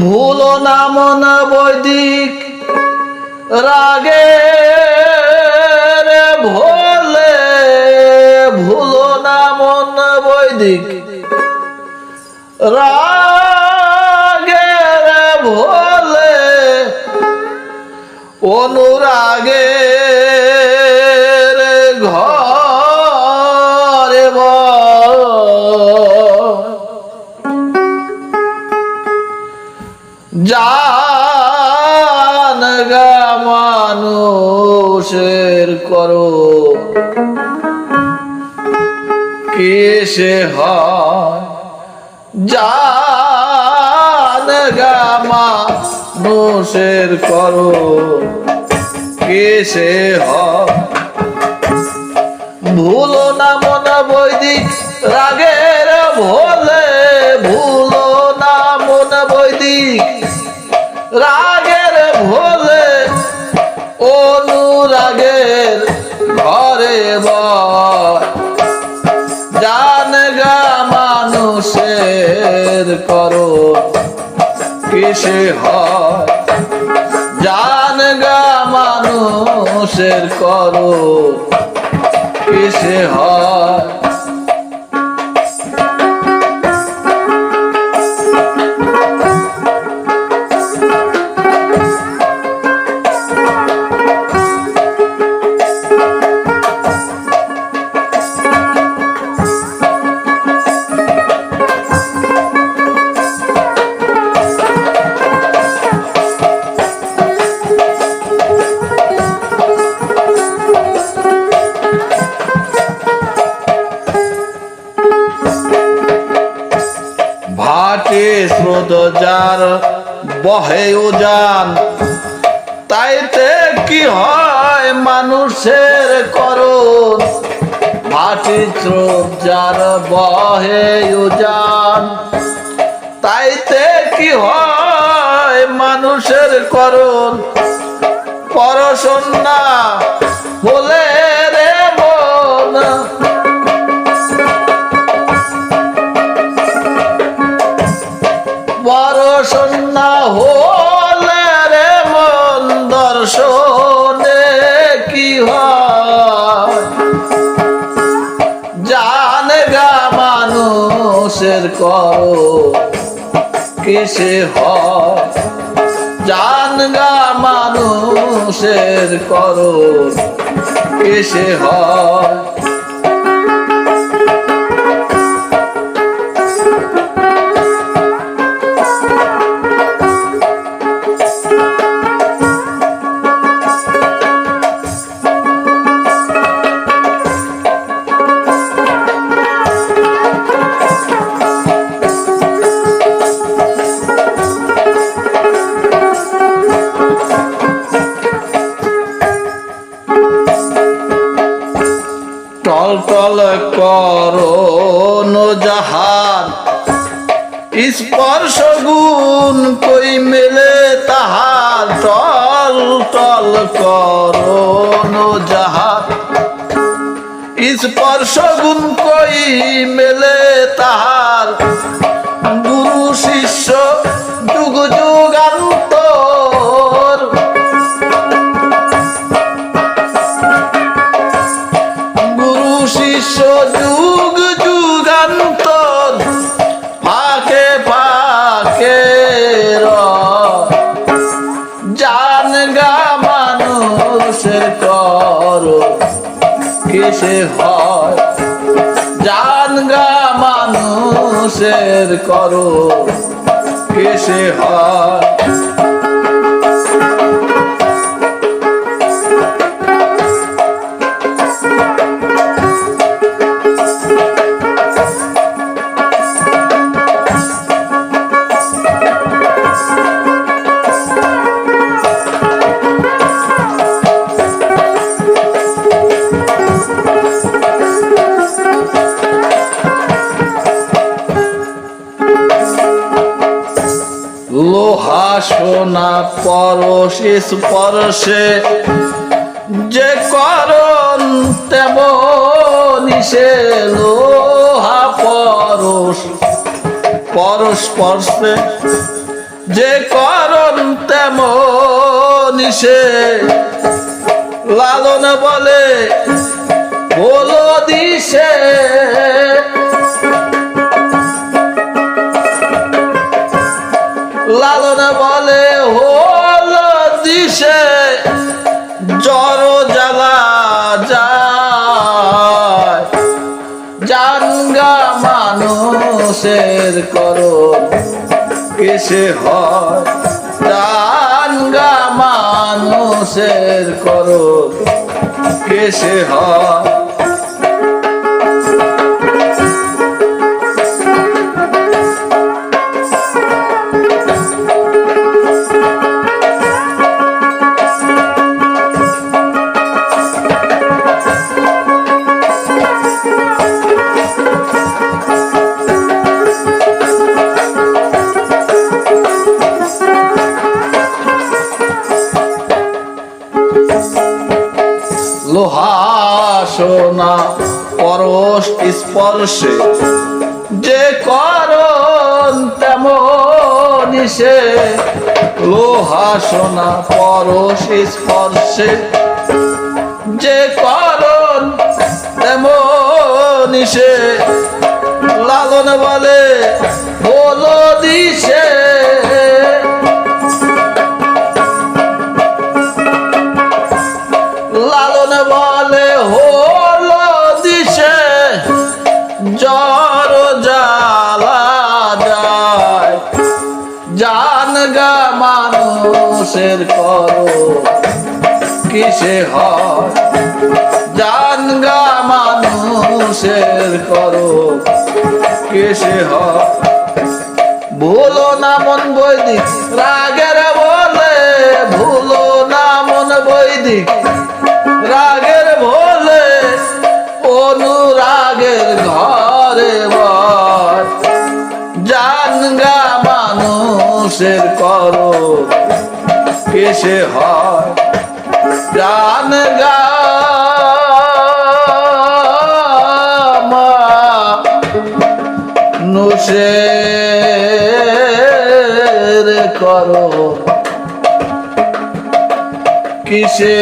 ভুলো না মন বৈদিক। রাগে ভোলে ভুলো না মন বৈদিক। রাগে ভোলে অনুরাগে মানুষের করো। কেসে হয়? জান গা মানুষের করো। কেসে হয়? ভুলো না অনুরাগের ঘরে জান গা মানুষের করো কিসে হয়? জান গা মানুষের করো কিসে হয়? বহে উজান। তাইতে কি হয় মানুষের করুন মাটি স্রোত যার বহে উজান। তাইতে কি হয় মানুষের করুন পরশন বলে কিসে হান জান গা মানুষের করো কিসে হয়। টল টল করো যাহার স্পর্শ গুণ কই মেলে তাহার। টল টল করো যাহার স্পর্শ গুণ কই মেলে তাহার। গুরু শিষ্য কিসে হয় জান গা মানুষের করো কেসে হয়। লোহা, সোনা, পরশ, স্পর্শে যে করণ, তেমনি সে লোহা, পরশ পরস্পর্শে যে করণ, তেমন সে লালন বলে বলো দিশে লালন বলে, হলো দিশে, জড় জ্বালা যায়। জানগা মানুষের করণ কিসে হয়। জানগা মানুষের করণ কিসে হয়। স্পর্শে। যে করণ তেমন সে। লোহা সোনা পরশ স্পর্শে। যে করণ তেমন সে। লালন বলে বলো দিশে মানুষের করো, কিসে হয়? জান গা মানুষের করো, কিসে হয়? ভুলো না মন বৈদিক, রাগের বলে ভুলো না মন বৈদিক, রাগের ভোলে অনুরাগের ঘরে জানগা মানুষের করো কেসে হয় জানগা মানুষের করো। কিসে